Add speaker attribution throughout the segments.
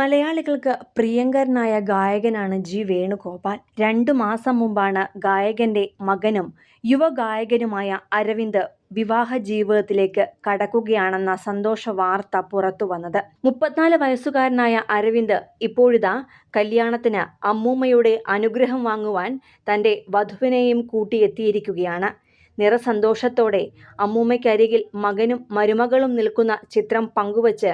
Speaker 1: മലയാളികൾക്ക് പ്രിയങ്കരനായ ഗായകനാണ് ജി വേണുഗോപാൽ. രണ്ടു മാസം മുമ്പാണ് ഗായകന്റെ മകനും യുവഗായകനുമായ അരവിന്ദ് വിവാഹ ജീവിതത്തിലേക്ക് കടക്കുകയാണെന്ന സന്തോഷ വാർത്ത പുറത്തു വന്നത്. മുപ്പത്തിനാല് വയസ്സുകാരനായ അരവിന്ദ് ഇപ്പോഴിതാ കല്യാണത്തിന് അമ്മൂമ്മയുടെ അനുഗ്രഹം വാങ്ങുവാൻ തന്റെ വധുവിനെയും കൂട്ടിയെത്തിയിരിക്കുകയാണ്. നിറസന്തോഷത്തോടെ അമ്മൂമ്മയ്ക്കരികിൽ മകനും മരുമകളും നിൽക്കുന്ന ചിത്രം പങ്കുവച്ച്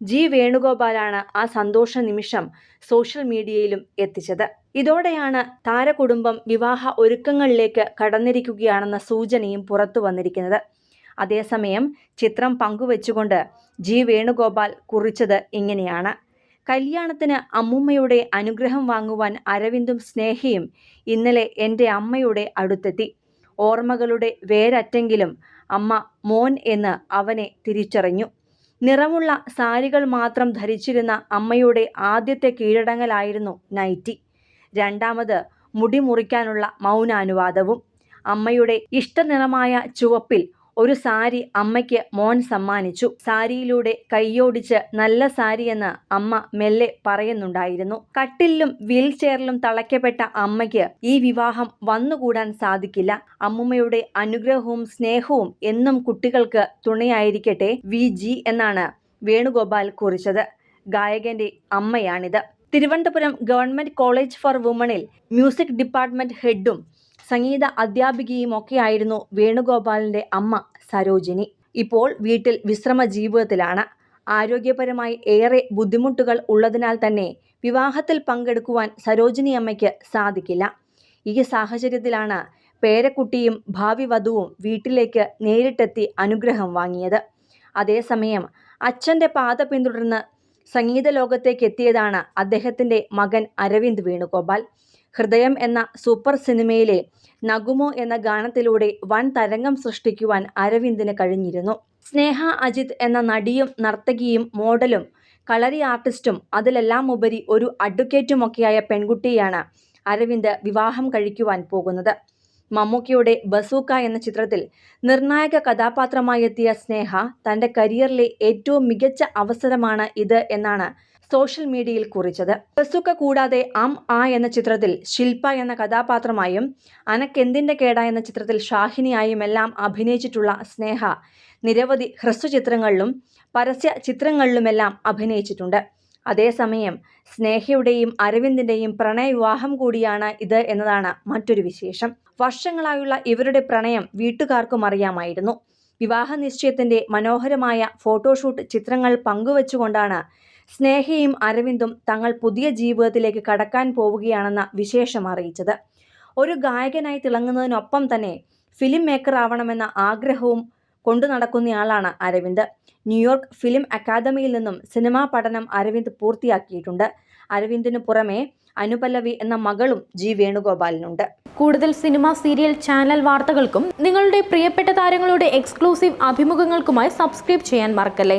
Speaker 1: ജി വേണുഗോപാലാണ് ആ സന്തോഷ നിമിഷം സോഷ്യൽ മീഡിയയിലും എത്തിച്ചത്. ഇതോടെയാണ് താരകുടുംബം വിവാഹ ഒരുക്കങ്ങളിലേക്ക് കടന്നിരിക്കുകയാണെന്ന സൂചനയും പുറത്തു വന്നിരിക്കുന്നത്. അതേസമയം ചിത്രം പങ്കുവച്ചുകൊണ്ട് ജി വേണുഗോപാൽ കുറിച്ചത് ഇങ്ങനെയാണ്. കല്യാണത്തിന് അമ്മൂമ്മയുടെ അനുഗ്രഹം വാങ്ങുവാൻ അരവിന്ദും സ്നേഹയും ഇന്നലെ എന്റെ അമ്മയുടെ അടുത്തെത്തി. ഓർമ്മകളുടെ വേരറ്റെങ്കിലും അമ്മ മോൻ എന്ന് അവനെ തിരിച്ചറിഞ്ഞു. നിറമുള്ള സാരികൾ മാത്രം ധരിച്ചിരുന്ന അമ്മയുടെ ആദ്യത്തെ കീഴടങ്ങലായിരുന്നു നൈറ്റി. രണ്ടാമത് മുടി മുറിക്കാനുള്ള മൗനാനുവാദവും. അമ്മയുടെ ഇഷ്ടനിറമായ ചുവപ്പിൽ ഒരു സാരി അമ്മയ്ക്ക് മോൻ സമ്മാനിച്ചു. സാരിയിലൂടെ കൈയോടിച്ച് നല്ല സാരിയെന്ന് അമ്മ മെല്ലെ പറയുന്നുണ്ടായിരുന്നു. കട്ടിലും വീൽ ചെയറിലും തളയ്ക്കപ്പെട്ട അമ്മയ്ക്ക് ഈ വിവാഹം വന്നുകൂടാൻ സാധിക്കില്ല. അമ്മുമ്മയുടെ അനുഗ്രഹവും സ്നേഹവും എന്നും കുട്ടികൾക്ക് തുണയായിരിക്കട്ടെ വി. ജി. എന്നാണ് വേണുഗോപാൽ കുറിച്ചത്. ഗായകന്റെ അമ്മയാണിത്. തിരുവനന്തപുരം ഗവൺമെന്റ് കോളേജ് ഫോർ വുമണിൽ മ്യൂസിക് ഡിപ്പാർട്ട്മെന്റ് ഹെഡും സംഗീത അധ്യാപികയും ഒക്കെയായിരുന്നു വേണുഗോപാലിന്റെ അമ്മ സരോജിനി. ഇപ്പോൾ വീട്ടിൽ വിശ്രമ ജീവിതത്തിലാണ്. ആരോഗ്യപരമായി ഏറെ ബുദ്ധിമുട്ടുകൾ ഉള്ളതിനാൽ തന്നെ വിവാഹത്തിൽ പങ്കെടുക്കുവാൻ സരോജിനി അമ്മയ്ക്ക് സാധിക്കില്ല. ഈ സാഹചര്യത്തിലാണ് പേരക്കുട്ടിയും ഭാവി വധുവും വീട്ടിലേക്ക് നേരിട്ടെത്തി അനുഗ്രഹം വാങ്ങിയത്. അതേസമയം അച്ഛന്റെ പാത പിന്തുടർന്ന് സംഗീത ലോകത്തേക്ക് എത്തിയതാണ് അദ്ദേഹത്തിന്റെ മകൻ അരവിന്ദ് വേണുഗോപാൽ. ഹൃദയം എന്ന സൂപ്പർ സിനിമയിലെ നഗുമോ എന്ന ഗാനത്തിലൂടെ വൻ തരംഗം സൃഷ്ടിക്കുവാൻ അരവിന്ദിന് കഴിഞ്ഞിരുന്നു. സ്നേഹ അജിത് എന്ന നടിയും നർത്തകിയും മോഡലും കളരി ആർട്ടിസ്റ്റും അതിലെല്ലാം ഉപരി ഒരു അഡ്വക്കേറ്റുമൊക്കെയായ പെൺകുട്ടിയാണ് അരവിന്ദ് വിവാഹം കഴിക്കുവാൻ പോകുന്നത്. മമ്മൂക്കയുടെ ബസൂക്ക എന്ന ചിത്രത്തിൽ നിർണായക കഥാപാത്രമായി എത്തിയ സ്നേഹ തന്റെ കരിയറിലെ ഏറ്റവും മികച്ച അവസരമാണ് ഇത് എന്നാണ് സോഷ്യൽ മീഡിയയിൽ കുറിച്ചത്. ബസുക്ക കൂടാതെ അം ആ എന്ന ചിത്രത്തിൽ ശില്പ എന്ന കഥാപാത്രമായും അനക്കെന്തിന്റെ കേട എന്ന ചിത്രത്തിൽ ഷാഹിനിയായും എല്ലാം അഭിനയിച്ചിട്ടുള്ള സ്നേഹ നിരവധി ഹ്രസ്വചിത്രങ്ങളിലും പരസ്യ ചിത്രങ്ങളിലുമെല്ലാം അഭിനയിച്ചിട്ടുണ്ട്. അതേസമയം സ്നേഹയുടെയും അരവിന്ദിന്റെയും പ്രണയവിവാഹം കൂടിയാണ് ഇത് എന്നതാണ് മറ്റൊരു വിശേഷം. വർഷങ്ങളായുള്ള ഇവരുടെ പ്രണയം വീട്ടുകാർക്കും അറിയാമായിരുന്നു. വിവാഹ നിശ്ചയത്തിന്റെ മനോഹരമായ ഫോട്ടോഷൂട്ട് ചിത്രങ്ങൾ പങ്കുവച്ചുകൊണ്ടാണ് സ്നേഹയും അരവിന്ദും തങ്ങൾ പുതിയ ജീവിതത്തിലേക്ക് കടക്കാൻ പോവുകയാണെന്ന വിശേഷം അറിയിച്ചത്. ഒരു ഗായകനായി തിളങ്ങുന്നതിനൊപ്പം തന്നെ ഫിലിം മേക്കർ ആവണമെന്ന ആഗ്രഹവും കൊണ്ടു നടക്കുന്നയാളാണ് അരവിന്ദ്. ന്യൂയോർക്ക് ഫിലിം അക്കാദമിയിൽ നിന്നും സിനിമാ പഠനം അരവിന്ദ് പൂർത്തിയാക്കിയിട്ടുണ്ട്. അരവിന്ദിന് പുറമെ അനുപല്ലവി എന്ന മകളും ജി വേണുഗോപാലിനുണ്ട്.
Speaker 2: കൂടുതൽ സിനിമ സീരിയൽ ചാനൽ വാർത്തകൾക്കും നിങ്ങളുടെ പ്രിയപ്പെട്ട താരങ്ങളുടെ എക്സ്ക്ലൂസീവ് അഭിമുഖങ്ങൾക്കുമായി സബ്സ്ക്രൈബ് ചെയ്യാൻ മറക്കല്ലേ?